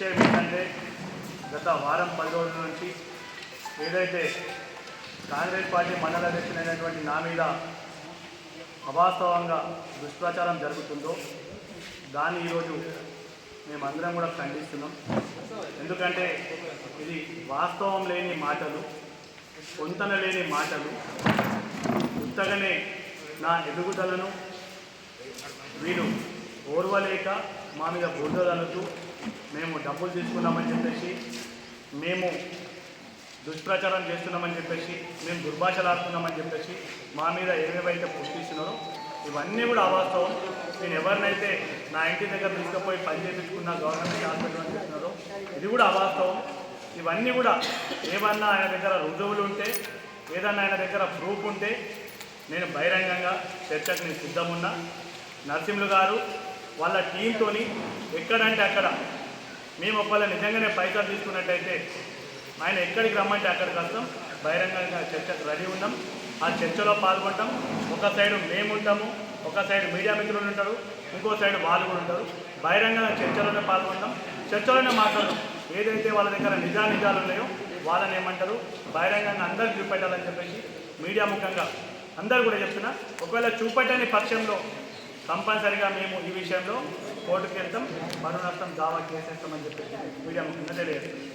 విషయం ఏంటంటే గత వారం పది రోజుల నుంచి ఏదైతే కాంగ్రెస్ పార్టీ మండల అధ్యక్షుడైనటువంటి నా మీద అవాస్తవంగా దుష్ప్రచారం జరుగుతుందో దాన్ని ఈరోజు మేమందరం కూడా ఖండిస్తున్నాం. ఎందుకంటే ఇది వాస్తవం లేని మాటలు పొంతన లేని మాటలు ఉత్తగానే నా ఎదుగుదలను వీరు ఓర్వలేక మా మీద బురద మేము డబ్బులు తీసుకున్నామని చెప్పేసి మేము దుష్ప్రచారం చేస్తున్నామని చెప్పేసి మేము దుర్భాషలాడుతున్నామని చెప్పేసి మా మీద ఏవేవైతే పుష్టిస్తున్నారో ఇవన్నీ కూడా అవాస్తవం. నేను ఎవరినైతే నా ఇంటి దగ్గర తీసుకుపోయి పని చేయించుకున్న గవర్నమెంట్ హాస్పిటల్ అని చెప్తున్నారో ఇది కూడా అవాస్తవం. ఇవన్నీ కూడా ఏమన్నా ఆయన దగ్గర రుజువులు ఉంటే ఏదన్నా ఆయన దగ్గర ప్రూఫ్ ఉంటే నేను బహిరంగంగా చర్చకు నేను సిద్ధమున్నా. నరసింహులు గారు వాళ్ళ టీంతోని ఎక్కడంటే అక్కడ. మేము ఒకవేళ నిజంగానే పైసలు తీసుకున్నట్టయితే ఆయన ఎక్కడికి రమ్మంటే అక్కడికి వస్తాం. బహిరంగంగా చర్చకు రెడీ ఉన్నాం. ఆ చర్చలో పాల్గొంటాం. ఒక సైడ్ మేము ఉంటాము ఒక సైడ్ మీడియా మిత్రులు ఉంటారు ఇంకో సైడ్ వాళ్ళు కూడా ఉంటారు. బహిరంగంగా చర్చలోనే పాల్గొంటాం. చర్చలోనే మాట్లాడతాం. ఏదైతే వాళ్ళ దగ్గర నిజా నిజాలు ఉన్నాయో వాళ్ళని ఏమంటారు? బహిరంగంగా అందరికి చూపెట్టాలని చెప్పేసి మీడియా ముఖంగా అందరు కూడా చెప్తున్నా. ఒకవేళ చూపెట్టని పక్షంలో కంపల్సరిగా మేము ఈ విషయంలో కోర్టుకు వెళ్తాం మరో నష్టం దావా చేసేస్తామని చెప్పి మీడియా ముఖ్యంగా తెలియజేస్తాం